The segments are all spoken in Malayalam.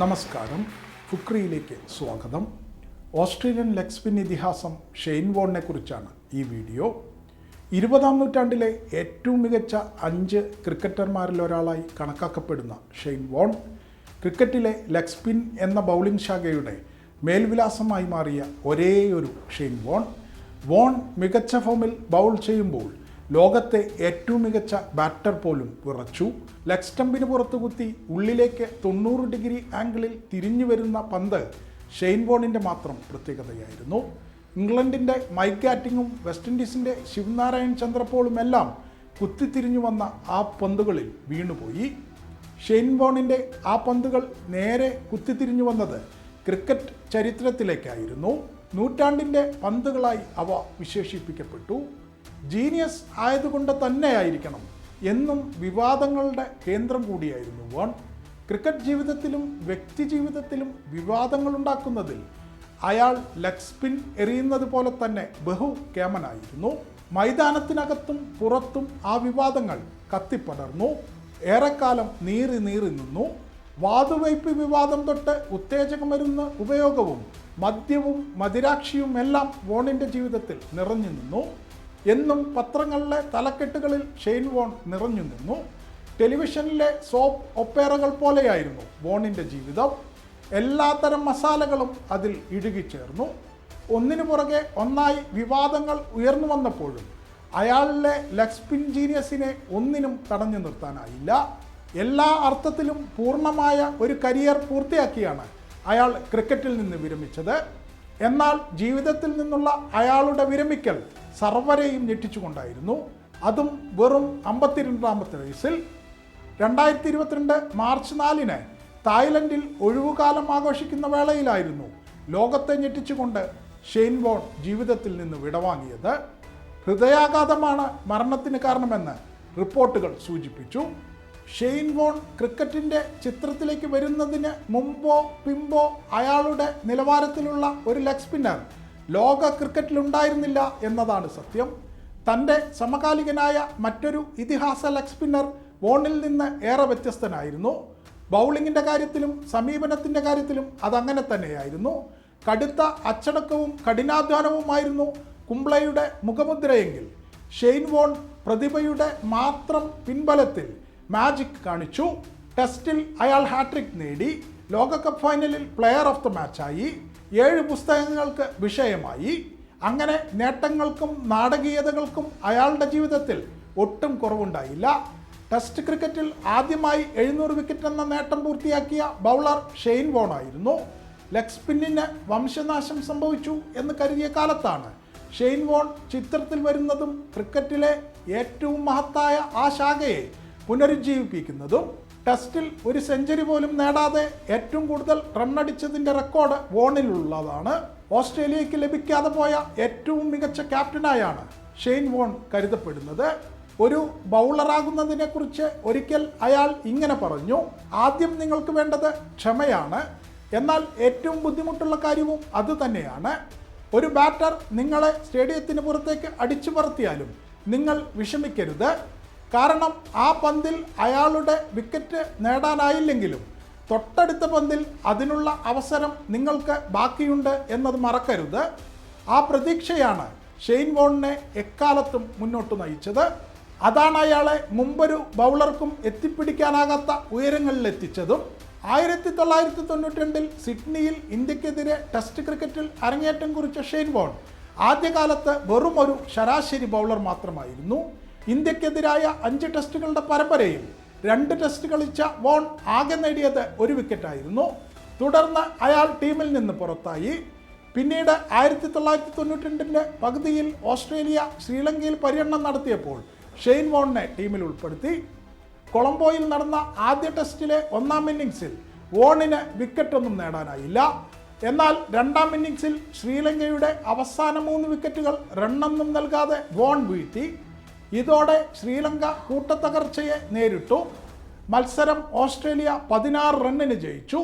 നമസ്കാരം. ഫുക്രിയിലേക്ക് സ്വാഗതം. ഓസ്ട്രേലിയൻ ലെഗ് സ്പിൻ ഇതിഹാസം ഷെയ്ൻ വോണിനെ കുറിച്ചാണ് ഈ വീഡിയോ. ഇരുപതാം നൂറ്റാണ്ടിലെ ഏറ്റവും മികച്ച അഞ്ച് ക്രിക്കറ്റർമാരിൽ ഒരാളായി കണക്കാക്കപ്പെടുന്ന ഷെയ്ൻ വോൺ ക്രിക്കറ്റിലെ ലെഗ് സ്പിൻ എന്ന ബൗളിംഗ് ശാഖയുടെ മേൽവിലാസമായി മാറിയ ഒരേയൊരു ഷെയ്ൻ വോൺ. വോൺ മികച്ച ഫോമിൽ ബൗൾ ചെയ്യുമ്പോൾ ലോകത്തെ ഏറ്റവും മികച്ച ബാറ്റർ പോലും വിറച്ചു. ലെഗ് സ്റ്റമ്പിന് പുറത്തു കുത്തി ഉള്ളിലേക്ക് തൊണ്ണൂറ് ഡിഗ്രി ആംഗിളിൽ തിരിഞ്ഞു വരുന്ന പന്ത് ഷെയ്ൻ ബോണിന്റെ മാത്രം പ്രത്യേകതയായിരുന്നു. ഇംഗ്ലണ്ടിന്റെ മൈക്ക് ആറ്റിങ്ങും വെസ്റ്റ് ഇൻഡീസിന്റെ ശിവനാരായൺ ചന്ദ്രപോളും എല്ലാം കുത്തിത്തിരിഞ്ഞു വന്ന ആ പന്തുകളിൽ വീണുപോയി. ഷെയ്ൻ ബോണിന്റെ ആ പന്തുകൾ നേരെ കുത്തിത്തിരിഞ്ഞു വന്നത് ക്രിക്കറ്റ് ചരിത്രത്തിലേക്കായിരുന്നു. നൂറ്റാണ്ടിന്റെ പന്തുകളായി അവ വിശേഷിപ്പിക്കപ്പെട്ടു. ജീനിയസ് ആയതുകൊണ്ട് തന്നെയായിരിക്കണം എന്നും വിവാദങ്ങളുടെ കേന്ദ്രം കൂടിയായിരുന്നു. വോൺ ക്രിക്കറ്റ് ജീവിതത്തിലും വ്യക്തി ജീവിതത്തിലും വിവാദങ്ങൾ ഉണ്ടാക്കുന്നതിൽ അയാൾ ലെഗ് സ്പിൻ എറിയുന്നത് പോലെ തന്നെ ബഹു കേമനായിരുന്നു. മൈതാനത്തിനകത്തും പുറത്തും ആ വിവാദങ്ങൾ കത്തിപ്പടർന്നു. ഏറെക്കാലം നീറി നീറി നിന്നു. വാതുവയ്പ് വിവാദം തൊട്ട് ഉത്തേജക മരുന്ന് ഉപയോഗവും മദ്യവും മദിരാക്ഷിയും എല്ലാം വോണിന്റെ ജീവിതത്തിൽ നിറഞ്ഞു നിന്നു. എന്നും പത്രങ്ങളിലെ തലക്കെട്ടുകളിൽ ഷെയ്ൻ വോൺ നിറഞ്ഞു നിന്നു. ടെലിവിഷനിലെ സോപ്പ് ഒപ്പേറകൾ പോലെയായിരുന്നു വോണിന്റെ ജീവിതം. എല്ലാത്തരം മസാലകളും അതിൽ ഇഴുകിച്ചേർന്നു ഒന്നിനു പുറകെ ഒന്നായി വിവാദങ്ങൾ ഉയർന്നു വന്നപ്പോഴും അയാളിലെ ലക്സ്പിൻ സ്പിൻ ജീനിയസിനെ ഒന്നിനും തടഞ്ഞു നിർത്താനായില്ല. എല്ലാ അർത്ഥത്തിലും പൂർണമായ ഒരു കരിയർ പൂർത്തിയാക്കിയാണ് അയാൾ ക്രിക്കറ്റിൽ നിന്ന് വിരമിച്ചത്. എന്നാൽ ജീവിതത്തിൽ നിന്നുള്ള അയാളുടെ വിരമിക്കൽ സർവരെയും ഞെട്ടിച്ചുകൊണ്ടായിരുന്നു. അതും വെറും അമ്പത്തിരണ്ടാമത്തെ വയസ്സിൽ. രണ്ടായിരത്തി ഇരുപത്തിരണ്ട് മാർച്ച് നാലിന് തായ്ലൻഡിൽ ഒഴിവുകാലം ആഘോഷിക്കുന്ന വേളയിലായിരുന്നു ലോകത്തെ ഞെട്ടിച്ചുകൊണ്ട് ഷെയ്ൻ ബോൺ ജീവിതത്തിൽ നിന്ന് വിടവാങ്ങിയത്. ഹൃദയാഘാതമാണ് മരണത്തിന് കാരണമെന്ന് റിപ്പോർട്ടുകൾ സൂചിപ്പിച്ചു. ഷെയ്ൻ വോൺ ക്രിക്കറ്റിന്റെ ചിത്രത്തിലേക്ക് വരുന്നതിന് മുമ്പോ പിമ്പോ അയാളുടെ നിലവാരത്തിലുള്ള ഒരു ലെഗ് സ്പിന്നർ ലോക ക്രിക്കറ്റിലുണ്ടായിരുന്നില്ല എന്നതാണ് സത്യം. തന്റെ സമകാലികനായ മറ്റൊരു ഇതിഹാസ ലെഗ് സ്പിന്നർ വോണിൽ നിന്ന് ഏറെ വ്യത്യസ്തനായിരുന്നു. ബൗളിങ്ങിന്റെ കാര്യത്തിലും സമീപനത്തിന്റെ കാര്യത്തിലും അതങ്ങനെ തന്നെയായിരുന്നു. കടുത്ത അച്ചടക്കവും കഠിനാധ്വാനവുമായിരുന്നു കുംബ്ലയുടെ മുഖമുദ്രയെങ്കിൽ. ഷെയ്ൻ വോൺ പ്രതിഭയുടെ മാത്രം പിൻബലത്തിൽ മാജിക് കാണിച്ചു. ടെസ്റ്റിൽ അയാൾ ഹാട്രിക് നേടി. ലോകകപ്പ് ഫൈനലിൽ പ്ലെയർ ഓഫ് ദ മാച്ചായി ഏഴ് പുസ്തകങ്ങൾക്ക് വിഷയമായി. അങ്ങനെ നേട്ടങ്ങൾക്കും നാടകീയതകൾക്കും അയാളുടെ ജീവിതത്തിൽ ഒട്ടും കുറവുണ്ടായില്ല. ടെസ്റ്റ് ക്രിക്കറ്റിൽ ആദ്യമായി എഴുന്നൂറ് വിക്കറ്റ് എന്ന നേട്ടം പൂർത്തിയാക്കിയ ബൗളർ ഷെയ്ൻ വോണായിരുന്നു. ലെഗ് സ്പിന്നിന് വംശനാശം സംഭവിച്ചു എന്ന് കരുതിയ കാലത്താണ് ഷെയ്ൻ വോൺ ചിത്രത്തിൽ വരുന്നതും ക്രിക്കറ്റിലെ ഏറ്റവും മഹത്തായ ആ ശാഖയെ പുനരുജ്ജീവിപ്പിക്കുന്നതും ടെസ്റ്റിൽ ഒരു സെഞ്ചുറി പോലും നേടാതെ ഏറ്റവും കൂടുതൽ റണ്ണടിച്ചതിന്റെ റെക്കോർഡ് വോണിലുള്ളതാണ്. ഓസ്ട്രേലിയയ്ക്ക് ലഭിക്കാതെ പോയ ഏറ്റവും മികച്ച ക്യാപ്റ്റനായാണ് ഷെയ്ൻ വോൺ കരുതപ്പെടുന്നത്. ഒരു ബൗളറാകുന്നതിനെക്കുറിച്ച് ഒരിക്കൽ അയാൾ ഇങ്ങനെ പറഞ്ഞു ആദ്യം നിങ്ങൾക്ക് വേണ്ടത് ക്ഷമയാണ്. എന്നാൽ ഏറ്റവും ബുദ്ധിമുട്ടുള്ള കാര്യവും അതുതന്നെയാണ് ഒരു ബാറ്റർ നിങ്ങളെ സ്റ്റേഡിയത്തിന് പുറത്തേക്ക് അടിച്ചു പറത്തിയാലും നിങ്ങൾ വിഷമിക്കരുത്. കാരണം ആ പന്തിൽ അയാളുടെ വിക്കറ്റ് നേടാനായില്ലെങ്കിലും തൊട്ടടുത്ത പന്തിൽ അതിനുള്ള അവസരം നിങ്ങൾക്ക് ബാക്കിയുണ്ട് എന്നത് മറക്കരുത്. ആ പ്രതീക്ഷയാണ് ഷെയ്ൻ വോണിനെ എക്കാലത്തും മുന്നോട്ട് നയിച്ചത്. അതാണ് അയാളെ മുമ്പൊരു ബൗളർക്കും എത്തിപ്പിടിക്കാനാകാത്ത ഉയരങ്ങളിൽ എത്തിച്ചതും ആയിരത്തി തൊള്ളായിരത്തി തൊണ്ണൂറ്റി സിഡ്നിയിൽ ഇന്ത്യക്കെതിരെ ടെസ്റ്റ് ക്രിക്കറ്റിൽ അരങ്ങേറ്റം കുറിച്ച ഷെയ്ൻ വോൺ ആദ്യകാലത്ത് വെറും ഒരു ശരാശരി ബൗളർ മാത്രമായിരുന്നു. ഇന്ത്യക്കെതിരായ അഞ്ച് ടെസ്റ്റുകളുടെ പരമ്പരയിൽ രണ്ട് ടെസ്റ്റ് കളിച്ച വോൺ ആകെ നേടിയത് ഒരു വിക്കറ്റായിരുന്നു. തുടർന്ന് അയാൾ ടീമിൽ നിന്ന് പുറത്തായി. പിന്നീട് ആയിരത്തി തൊള്ളായിരത്തി തൊണ്ണൂറ്റിരണ്ടിന്റെ പകുതിയിൽ ഓസ്ട്രേലിയ ശ്രീലങ്കയിൽ പര്യടനം നടത്തിയപ്പോൾ ഷെയ്ൻ വോണിനെ ടീമിൽ ഉൾപ്പെടുത്തി. കൊളംബോയിൽ നടന്ന ആദ്യ ടെസ്റ്റിലെ ഒന്നാം ഇന്നിങ്സിൽ വോണിന് വിക്കറ്റൊന്നും നേടാനായില്ല. എന്നാൽ രണ്ടാം ഇന്നിങ്സിൽ ശ്രീലങ്കയുടെ അവസാന മൂന്ന് വിക്കറ്റുകൾ റണ്ണൊന്നും നൽകാതെ വോൺ വീഴ്ത്തി. ഇതോടെ ശ്രീലങ്ക കൂട്ടത്തകർച്ചയെ നേരിട്ടു. മത്സരം ഓസ്ട്രേലിയ പതിനാറ് റണ്ണിന് ജയിച്ചു.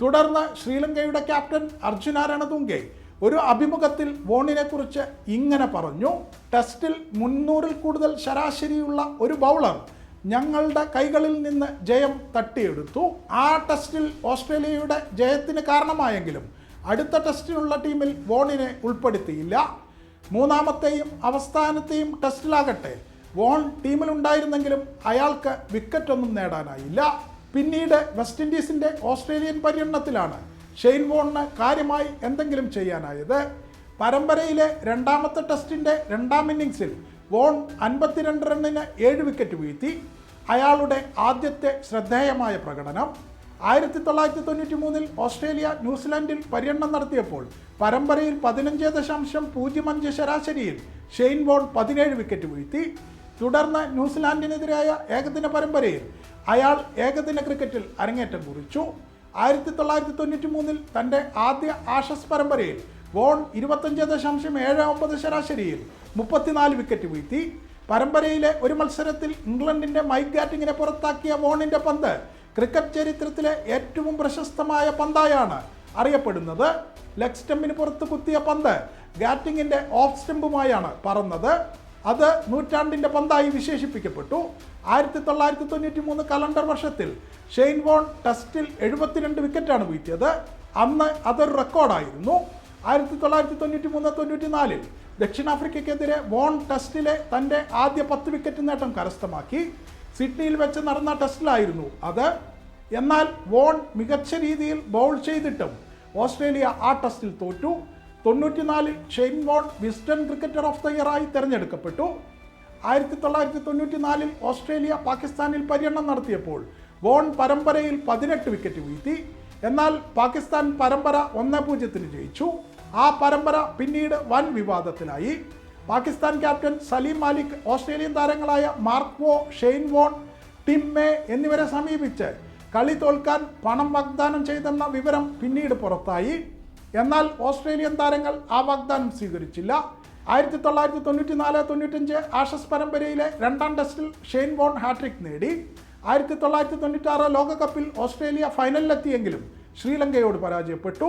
തുടർന്ന് ശ്രീലങ്കയുടെ ക്യാപ്റ്റൻ അർജുന രണതുങ്കെ ഒരു അഭിമുഖത്തിൽ വോണിനെക്കുറിച്ച് ഇങ്ങനെ പറഞ്ഞു. ടെസ്റ്റിൽ മുന്നൂറിൽ കൂടുതൽ ശരാശരിയുള്ള ഒരു ബൗളർ ഞങ്ങളുടെ കൈകളിൽ നിന്ന് ജയം തട്ടിയെടുത്തു. ആ ടെസ്റ്റിൽ ഓസ്ട്രേലിയയുടെ ജയത്തിന് കാരണമായെങ്കിലും അടുത്ത ടെസ്റ്റിനുള്ള ടീമിൽ വോണിനെ ഉൾപ്പെടുത്തിയില്ല. മൂന്നാമത്തെയും അവസാനത്തെയും ടെസ്റ്റിലാകട്ടെ. വോൺ ടീമിലുണ്ടായിരുന്നെങ്കിലും അയാൾക്ക് വിക്കറ്റൊന്നും നേടാനായില്ല. പിന്നീട് വെസ്റ്റ് ഇൻഡീസിന്റെ ഓസ്ട്രേലിയൻ പര്യടനത്തിലാണ് ഷെയ്ൻ വോണിന് കാര്യമായി എന്തെങ്കിലും ചെയ്യാനായത്. പരമ്പരയിലെ രണ്ടാമത്തെ ടെസ്റ്റിന്റെ രണ്ടാം ഇന്നിങ്സിൽ വോൺ അൻപത്തിരണ്ട് റണ്ണിന് ഏഴ് വിക്കറ്റ് വീഴ്ത്തി. അയാളുടെ ആദ്യത്തെ ശ്രദ്ധേയമായ പ്രകടനം ആയിരത്തി തൊള്ളായിരത്തി തൊണ്ണൂറ്റി മൂന്നിൽ ഓസ്ട്രേലിയ ന്യൂസിലാൻഡിൽ പര്യടനം നടത്തിയപ്പോൾ പരമ്പരയിൽ പതിനഞ്ച് ദശാംശം പൂജ്യം അഞ്ച് ശരാശരിയിൽ ഷെയ്ൻ ബോൾ പതിനേഴ് വിക്കറ്റ് വീഴ്ത്തി. തുടർന്ന് ന്യൂസിലാൻഡിനെതിരായ ഏകദിന പരമ്പരയിൽ അയാൾ ഏകദിന ക്രിക്കറ്റിൽ അരങ്ങേറ്റം കുറിച്ചു. ആയിരത്തി തൊള്ളായിരത്തി തൊണ്ണൂറ്റി മൂന്നിൽ തന്റെ ആദ്യ ആഷസ് പരമ്പരയിൽ വോൺ ഇരുപത്തഞ്ച് ദശാംശം ഏഴ് ഒമ്പത് ശരാശരിയിൽ മുപ്പത്തിനാല് വിക്കറ്റ് വീഴ്ത്തി. പരമ്പരയിലെ ഒരു മത്സരത്തിൽ ഇംഗ്ലണ്ടിന്റെ മൈക്ക് ഗാറ്റിങ്ങിനെ പുറത്താക്കിയ വോണിന്റെ പന്ത് ക്രിക്കറ്റ് ചരിത്രത്തിലെ ഏറ്റവും പ്രശസ്തമായ പന്തായാണ് അറിയപ്പെടുന്നത്. ലെഗ് സ്റ്റമ്പിന് പുറത്ത് കുത്തിയ പന്ത് ഗാറ്റിങ്ങിന്റെ ഓഫ് സ്റ്റെമ്പുമായാണ് പറന്നത്. അത് നൂറ്റാണ്ടിന്റെ പന്തായി വിശേഷിപ്പിക്കപ്പെട്ടു. ആയിരത്തി തൊള്ളായിരത്തി തൊണ്ണൂറ്റി മൂന്ന് കലണ്ടർ വർഷത്തിൽ ഷെയ്ൻ വോൺ ടെസ്റ്റിൽ എഴുപത്തിരണ്ട് വിക്കറ്റാണ് വീഴ്ത്തിയത്. അന്ന് അതൊരു റെക്കോർഡായിരുന്നു. ആയിരത്തി തൊള്ളായിരത്തി തൊണ്ണൂറ്റി മൂന്ന് തൊണ്ണൂറ്റി നാലിൽ ദക്ഷിണാഫ്രിക്കയ്ക്കെതിരെ വോൺ ടെസ്റ്റിലെ തന്റെ ആദ്യ പത്ത് വിക്കറ്റ് നേട്ടം കരസ്ഥമാക്കി. സിഡ്നിയിൽ വെച്ച് നടന്ന ടെസ്റ്റിലായിരുന്നു അത്. എന്നാൽ വോൺ മികച്ച രീതിയിൽ ബൗൾ ചെയ്തിട്ടും ഓസ്ട്രേലിയ ആ ടെസ്റ്റിൽ തോറ്റു. തൊണ്ണൂറ്റിനാലിൽ Shane Warne Wisden cricketer of the year ആയി തിരഞ്ഞെടുക്കപ്പെട്ടു. ആയിരത്തി തൊള്ളായിരത്തി തൊണ്ണൂറ്റി നാലിൽ ഓസ്ട്രേലിയ പാകിസ്ഥാനിൽ പര്യടനം നടത്തിയപ്പോൾ വോൺ പരമ്പരയിൽ പതിനെട്ട് വിക്കറ്റ് വീഴ്ത്തി. എന്നാൽ പാകിസ്ഥാൻ പരമ്പര ഒന്ന് പൂജ്യത്തിന് ജയിച്ചു. ആ പരമ്പര പിന്നീട് വൻ വിവാദത്തിലായി. പാകിസ്ഥാൻ ക്യാപ്റ്റൻ സലീം മാലിക് ഓസ്ട്രേലിയൻ താരങ്ങളായ Mark Shane Warne Tim May എന്നിവരെ സമീപിച്ച് കളി തോൽക്കാൻ പണം വാഗ്ദാനം ചെയ്തെന്ന വിവരം പിന്നീട് പുറത്തായി. എന്നാൽ ഓസ്ട്രേലിയൻ താരങ്ങൾ ആ വാഗ്ദാനം സ്വീകരിച്ചില്ല. ആയിരത്തി തൊള്ളായിരത്തി തൊണ്ണൂറ്റി നാല് തൊണ്ണൂറ്റഞ്ച് ആഷസ് പരമ്പരയിലെ രണ്ടാം ടെസ്റ്റിൽ ഷെയ്ൻ വോൺ ഹാട്രിക് നേടി. ആയിരത്തി തൊള്ളായിരത്തി തൊണ്ണൂറ്റാറ് ലോകകപ്പിൽ ഓസ്ട്രേലിയ ഫൈനലിലെത്തിയെങ്കിലും ശ്രീലങ്കയോട് പരാജയപ്പെട്ടു.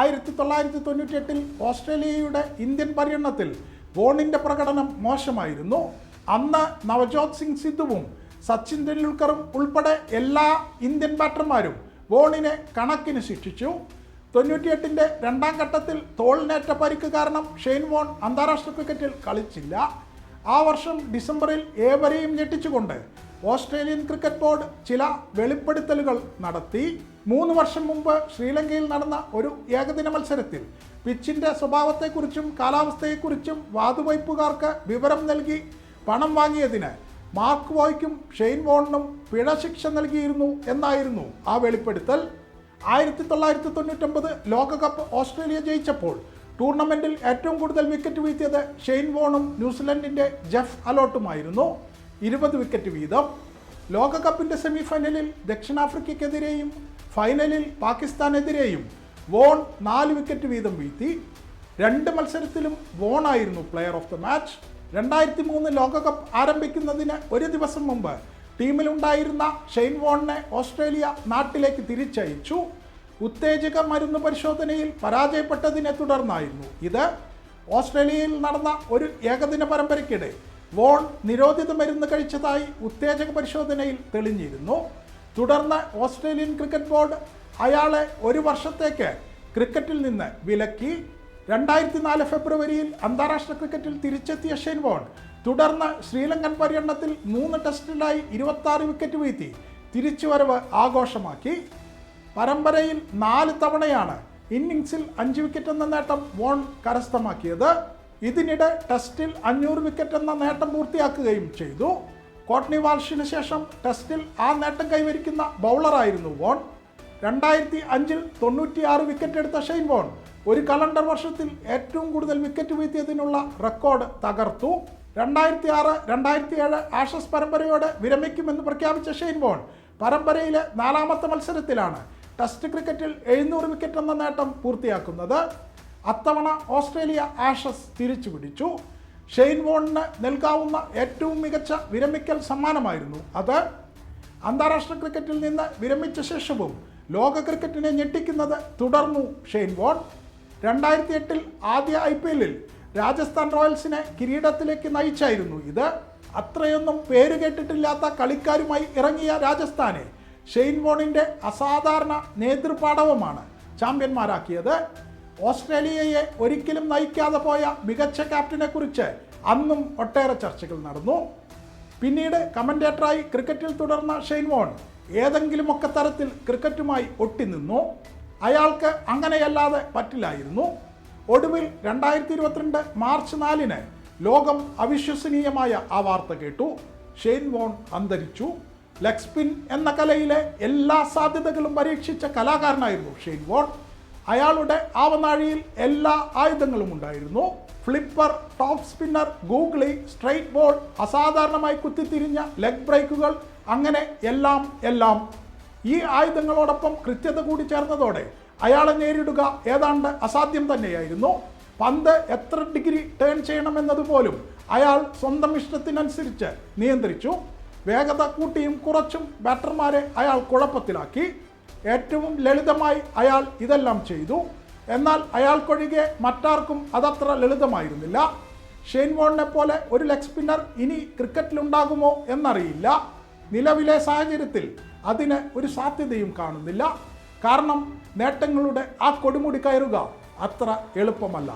ആയിരത്തി തൊള്ളായിരത്തി തൊണ്ണൂറ്റിയെട്ടിൽ ഓസ്ട്രേലിയയുടെ ഇന്ത്യൻ പര്യടനത്തിൽ വോണിന്റെ പ്രകടനം മോശമായിരുന്നു. അന്ന് നവജോത് സിംഗ് സിദ്ധുവും സച്ചിൻ ടെണ്ടുൽക്കറും ഉൾപ്പെടെ എല്ലാ ഇന്ത്യൻ ബാറ്റർമാരും വോണിനെ കണക്കിന് ശിക്ഷിച്ചു. തൊണ്ണൂറ്റിയെട്ടിന്റെ രണ്ടാം ഘട്ടത്തിൽ തോളിനേറ്റ പരിക്ക് കാരണം ഷെയ്ൻ വോൺ അന്താരാഷ്ട്ര ക്രിക്കറ്റിൽ കളിച്ചില്ല. ആ വർഷം ഡിസംബറിൽ ഏവരെയും ഞെട്ടിച്ചുകൊണ്ട് ഓസ്ട്രേലിയൻ ക്രിക്കറ്റ് ബോർഡ് ചില വെളിപ്പെടുത്തലുകൾ നടത്തി. മൂന്ന് വർഷം മുമ്പ് ശ്രീലങ്കയിൽ നടന്ന ഒരു ഏകദിന മത്സരത്തിൽ പിച്ചിന്റെ സ്വഭാവത്തെക്കുറിച്ചും കാലാവസ്ഥയെക്കുറിച്ചും വാതുവയ്പ്പുകാർക്ക് വിവരം നൽകി പണം വാങ്ങിയതിന് മാർക്ക് വോയ്ക്കും ഷെയ്ൻ വോണിനും പിഴ ശിക്ഷ നൽകിയിരുന്നു എന്നായിരുന്നു ആ വെളിപ്പെടുത്തൽ. ആയിരത്തി തൊള്ളായിരത്തി തൊണ്ണൂറ്റൊമ്പത് ലോകകപ്പ് ഓസ്ട്രേലിയ ജയിച്ചപ്പോൾ ടൂർണമെന്റിൽ ഏറ്റവും കൂടുതൽ വിക്കറ്റ് വീഴ്ത്തിയത് ഷെയ്ൻ വോണും ന്യൂസിലൻഡിന്റെ ജെഫ് അലോട്ടുമായിരുന്നു. ഇരുപത് വിക്കറ്റ് വീതം. ലോകകപ്പിന്റെ സെമിഫൈനലിൽ ദക്ഷിണാഫ്രിക്കയ്ക്കെതിരെയും ഫൈനലിൽ പാകിസ്ഥാനെതിരെയും വോൺ നാല് വിക്കറ്റ് വീതം വീഴ്ത്തി. രണ്ട് മത്സരത്തിലും വോൺ ആയിരുന്നു പ്ലെയർ ഓഫ് ദ മാച്ച് രണ്ടായിരത്തി മൂന്ന് ലോകകപ്പ് ആരംഭിക്കുന്നതിന് ഒരു ദിവസം മുമ്പ് ടീമിലുണ്ടായിരുന്ന ഷെയ്ൻ വോണിനെ ഓസ്ട്രേലിയ നാട്ടിലേക്ക് തിരിച്ചയച്ചു. ഉത്തേജക മരുന്ന് പരിശോധനയിൽ പരാജയപ്പെട്ടതിനെ തുടർന്നായിരുന്നു ഇത്. ഓസ്ട്രേലിയയിൽ നടന്ന ഒരു ഏകദിന പരമ്പരയ്ക്കിടെ വോൺ നിരോധിത മരുന്ന് കഴിച്ചതായി ഉത്തേജക പരിശോധനയിൽ തെളിഞ്ഞിരുന്നു. തുടർന്ന് ഓസ്ട്രേലിയൻ ക്രിക്കറ്റ് ബോർഡ് അയാളെ ഒരു വർഷത്തേക്ക് ക്രിക്കറ്റിൽ നിന്ന് വിലക്കി. രണ്ടായിരത്തി നാല് ഫെബ്രുവരിയിൽ അന്താരാഷ്ട്ര ക്രിക്കറ്റിൽ തിരിച്ചെത്തിയ ഷെയ്ൻ വോൺ തുടർന്ന് ശ്രീലങ്കൻ പര്യടനത്തിൽ മൂന്ന് ടെസ്റ്റിലായി ഇരുപത്തി വിക്കറ്റ് വീഴ്ത്തി. തിരിച്ചുവരവ് ആഘോഷമാക്കി. പരമ്പരയിൽ നാല് തവണയാണ് ഇന്നിങ്സിൽ അഞ്ച് വിക്കറ്റ് എന്ന നേട്ടം വോൺ കരസ്ഥമാക്കിയത്. ഇതിനിടെ ടെസ്റ്റിൽ അഞ്ഞൂറ് വിക്കറ്റ് എന്ന നേട്ടം പൂർത്തിയാക്കുകയും ചെയ്തു. കോട്ട്നി വാൾഷിന് ശേഷം ടെസ്റ്റിൽ ആ നേട്ടം കൈവരിക്കുന്ന ബൗളറായിരുന്നു വോൺ. രണ്ടായിരത്തി അഞ്ചിൽ തൊണ്ണൂറ്റിയാറ് വിക്കറ്റ് എടുത്ത ഷെയ്ൻ വോൺ. ഒരു കലണ്ടർ വർഷത്തിൽ ഏറ്റവും കൂടുതൽ വിക്കറ്റ് വീഴ്ത്തിയതിനുള്ള റെക്കോർഡ് തകർത്തു. രണ്ടായിരത്തി ആറ് രണ്ടായിരത്തി ഏഴ് ആഷസ് പരമ്പരയോട് വിരമിക്കുമെന്ന് പ്രഖ്യാപിച്ച ഷെയ്ൻ വോൺ പരമ്പരയിലെ നാലാമത്തെ മത്സരത്തിലാണ് ടെസ്റ്റ് ക്രിക്കറ്റിൽ എഴുന്നൂറ് വിക്കറ്റ് എന്ന നേട്ടം പൂർത്തിയാക്കുന്നത്. അത്തവണ ഓസ്ട്രേലിയ ആഷസ് തിരിച്ചു പിടിച്ചു ഷെയ്ൻ വോണിന് നൽകാവുന്ന ഏറ്റവും മികച്ച വിരമിക്കൽ സമ്മാനമായിരുന്നു. അത് അന്താരാഷ്ട്ര ക്രിക്കറ്റിൽ നിന്ന് വിരമിച്ച ശേഷവും ലോക ക്രിക്കറ്റിനെ ഞെട്ടിക്കുന്നത് തുടർന്നു ഷെയ്ൻ വോൺ. രണ്ടായിരത്തി എട്ടിൽ ആദ്യ ഐ പി എല്ലിൽ രാജസ്ഥാൻ റോയൽസിനെ കിരീടത്തിലേക്ക് നയിച്ചായിരുന്നു. ഇത് അത്രയൊന്നും പേര് കേട്ടിട്ടില്ലാത്ത കളിക്കാരുമായി ഇറങ്ങിയ രാജസ്ഥാനെ ഷെയ്ൻ വോണിന്റെ അസാധാരണ നേതൃപാടവമാണ് ചാമ്പ്യന്മാരാക്കിയത്. ഓസ്ട്രേലിയയെ ഒരിക്കലും നയിക്കാതെ പോയ മികച്ച ക്യാപ്റ്റനെ കുറിച്ച് അന്നും ഒട്ടേറെ ചർച്ചകൾ നടന്നു. പിന്നീട് കമന്റേറ്ററായി ക്രിക്കറ്റിൽ തുടർന്ന ഷെയ്ൻ വോൺ ഏതെങ്കിലുമൊക്കെ തരത്തിൽ ക്രിക്കറ്റുമായി ഒട്ടിനിന്നു അയാൾക്ക് അങ്ങനെയല്ലാതെ പറ്റില്ലായിരുന്നു. ഒടുവിൽ രണ്ടായിരത്തി ഇരുപത്തിരണ്ട് മാർച്ച് നാലിന് ലോകം അവിശ്വസനീയമായ ആ വാർത്ത കേട്ടു. ഷെയ്ൻ വോൺ അന്തരിച്ചു. ലെഗ് സ്പിൻ എന്ന കലയിലെ എല്ലാ സാധ്യതകളും പരീക്ഷിച്ച കലാകാരനായിരുന്നു ഷെയ്ൻ വോൺ. അയാളുടെ ആവനാഴിയിൽ എല്ലാ ആയുധങ്ങളും ഉണ്ടായിരുന്നു. Flipper top spinner googly straight ball അസാധാരണമായി കുത്തിത്തിരിഞ്ഞ ലെഗ് ബ്രേക്കുകൾ അങ്ങനെ എല്ലാം എല്ലാം. ഈ ആയുധങ്ങളോടൊപ്പം കൃത്യത കൂടി ചേർന്നതോടെ അയാളെ നേരിടുക ഏതാണ്ട് അസാധ്യം തന്നെയായിരുന്നു. പന്ത് എത്ര ഡിഗ്രി ടേൺ ചെയ്യണമെന്നതുപോലും അയാൾ സ്വന്തം ഇഷ്ടത്തിനനുസരിച്ച് നിയന്ത്രിച്ചു. വേഗത കൂട്ടിയും കുറച്ചും ബാറ്റർമാരെ അയാൾ കുഴപ്പത്തിലാക്കി. ഏറ്റവും ലളിതമായി അയാൾ ഇതെല്ലാം ചെയ്തു. എന്നാൽ അയാൾക്കൊഴികെ മറ്റാർക്കും അതത്ര ലളിതമായിരുന്നില്ല. ഷെയ്ൻ വോണിനെ പോലെ ഒരു ലെഗ് സ്പിന്നർ ഇനി ക്രിക്കറ്റിലുണ്ടാകുമോ എന്നറിയില്ല. നിലവിലെ സാഹചര്യത്തിൽ അതിന് ഒരു സാധ്യതയും കാണുന്നില്ല. കാരണം നേട്ടങ്ങളുടെ ആ കൊടുമുടി കയറുക അത്ര എളുപ്പമല്ല.